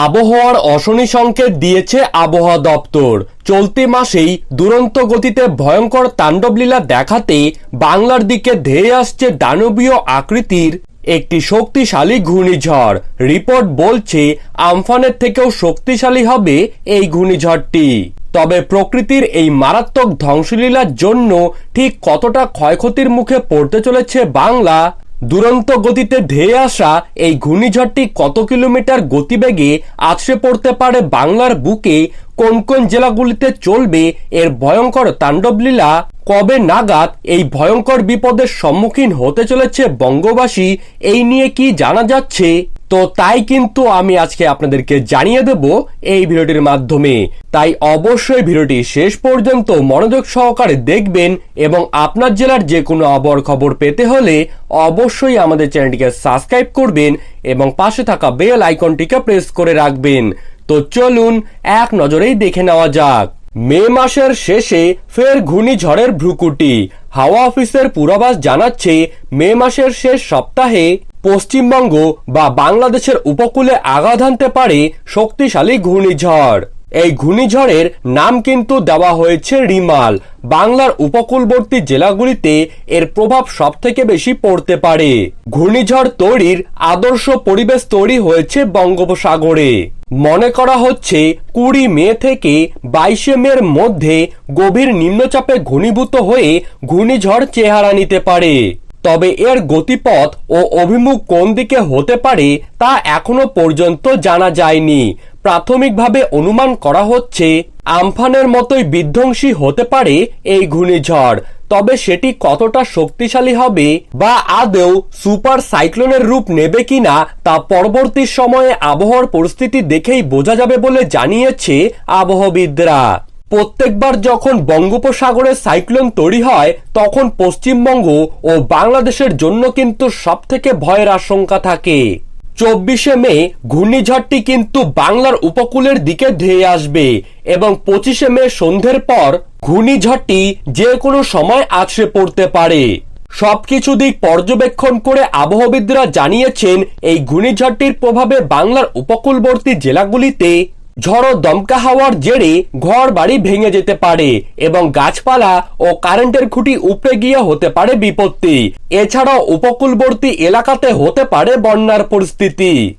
আবহাওয়ার অশনি সংকেত দিয়েছে আবহাওয়া দপ্তর। চলতি মাসেই দুরন্ত গতিতে ভয়ঙ্কর তাণ্ডবলীলা দেখাতে বাংলার দিকে ধেয়ে আসছে দানবীয় আকৃতির একটি শক্তিশালী ঘূর্ণিঝড়। রিপোর্ট বলছে, আমফানের থেকেও শক্তিশালী হবে এই ঘূর্ণিঝড়টি। তবে প্রকৃতির এই মারাত্মক ধ্বংসলীলার জন্য ঠিক কতটা ক্ষয়ক্ষতির মুখে পড়তে চলেছে বাংলা দুরন্ত গতিতে ধেয়ে আসা এই ঘূর্ণিঝড়টি কত কিলোমিটার গতিবেগে আছড়ে পড়তে পারে বাংলার বুকে, কোন কোন জেলাগুলিতে চলবে এর ভয়ঙ্কর তাণ্ডবলীলা, কবে নাগাদ এই ভয়ঙ্কর বিপদের সম্মুখীন হতে চলেছে বঙ্গবাসী, এই নিয়ে কি জানা যাচ্ছে? তো তাই কিন্তু আমি আজকে আপনাদেরকে জানিয়ে দেব এই ভিডিওটির মাধ্যমে। তাই অবশ্যই ভিডিওটি শেষ পর্যন্ত মনোযোগ সহকারে দেখবেন এবং আপনার জেলার যে কোনো আবহাওয়ার খবর পেতে হলে অবশ্যই আমাদের চ্যানেলটিকে সাবস্ক্রাইব করবেন এবং পাশে থাকা বেল আইকনটিকে প্রেস করে রাখবেন। তো চলুন এক নজরেই দেখে নেওয়া যাক। মে মাসের শেষে ফের ঘূর্ণিঝড়ের ভ্রুকুটি। হাওয়া অফিসের পূর্বাভাস জানাচ্ছে মে মাসের শেষ সপ্তাহে পশ্চিমবঙ্গ বা বাংলাদেশের উপকূলে আঘাত হানতে পারে শক্তিশালী ঘূর্ণিঝড়। এই ঘূর্ণিঝড়ের নাম কিন্তু দেওয়া হয়েছে রিমাল। বাংলার উপকূলবর্তী জেলাগুলিতে এর প্রভাব সব থেকে বেশি পড়তে পারে। ঘূর্ণিঝড় তৈরির আদর্শ পরিবেশ তৈরি হয়েছে বঙ্গোপসাগরে। মনে করা হচ্ছে কুড়ি মে থেকে বাইশে মের মধ্যে গভীর নিম্নচাপে ঘনীভূত হয়ে ঘূর্ণিঝড় চেহারা নিতে পারে। তবে এর গতিপথ ও অভিমুখ কোন দিকে হতে পারে তা এখনও পর্যন্ত জানা যায়নি। প্রাথমিকভাবে অনুমান করা হচ্ছে, আমফানের মতোই বিধ্বংসী হতে পারে এই ঘূর্ণিঝড়, তবে সেটি কতটা শক্তিশালী হবে বা আদৌ সুপার সাইক্লোনের রূপ নেবে কিনা তা পরবর্তী সময়ে আবহাওয়ার পরিস্থিতি দেখেই বোঝা যাবে বলে জানিয়েছে আবহাওয়াবিদরা। প্রত্যেকবার যখন বঙ্গোপসাগরে সাইক্লোন তৈরি হয়, তখন পশ্চিমবঙ্গ ও বাংলাদেশের জন্য কিন্তু সব থেকে ভয়ের আশঙ্কা থাকে। চব্বিশে মে ঘূর্ণিঝড়টি কিন্তু বাংলার উপকূলের দিকে ধেয়ে আসবে এবং পঁচিশে মে সন্ধ্যের পর ঘূর্ণিঝড়টি যে কোনো সময় আছড়ে পড়তে পারে। সবকিছু দিক পর্যবেক্ষণ করে আবহাওয়াবিদরা জানিয়েছেন, এই ঘূর্ণিঝড়টির প্রভাবে বাংলার উপকূলবর্তী জেলাগুলিতে ঝড়ো দমকা হাওয়ার জেরে ঘর বাড়ি ভেঙে যেতে পারে এবং গাছপালা ও কারেন্টের খুঁটি উপড়ে গিয়ে হতে পারে বিপত্তি। এছাড়াও উপকূলবর্তী এলাকাতে হতে পারে বন্যার পরিস্থিতি।